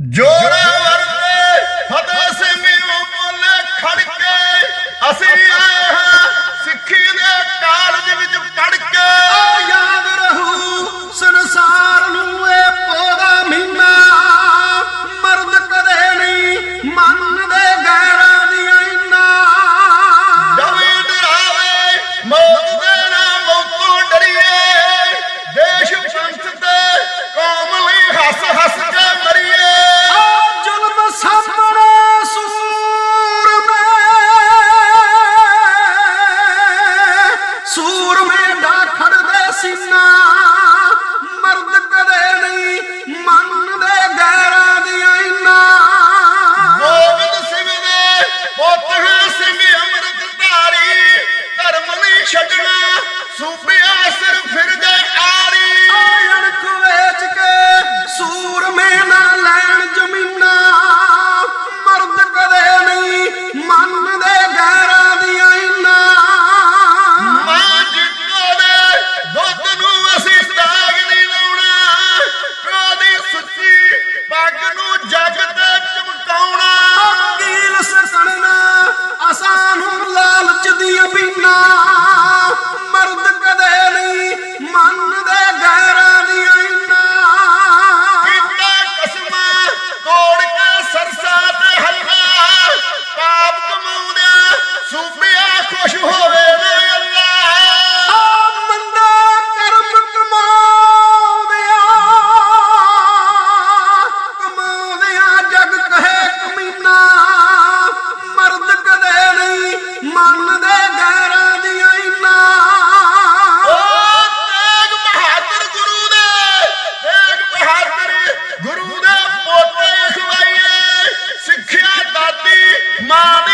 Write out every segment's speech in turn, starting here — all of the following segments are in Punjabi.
Yo ਜੱਗ ਨੂੰ ਜੱਗ ਤੇ ਚਮਕਾਉਣਾ। ਕੀਲ ਸਰਕਣਾ ਆਸਾਨ ਨੂੰ ਲਾਲਚ ਦੀਆਂ ਪੀਨਾ ਮਰਦ ਕਦੇ ਨਹੀਂ ਮੰਨਦੇ ਗੈਰਾਂ ਦੀਆਂ ਇਨਾ। ਕਿਤੇ ਕਸਮਾਂ ਤੋੜ ਕੇ ਸਰਸਾ ਤੇ ਹਲਵਾ ਪਾਪ ਕਮਾਉਂਦਿਆਂ ਸੂਬਿਆ ਖੁਸ਼ ਹੋ mom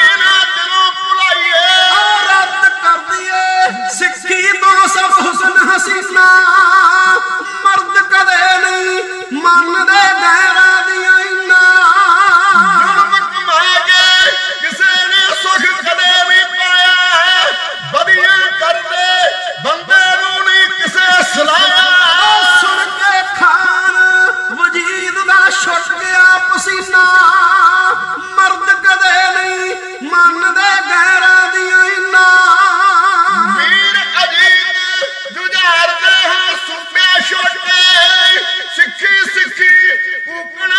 மக்கள்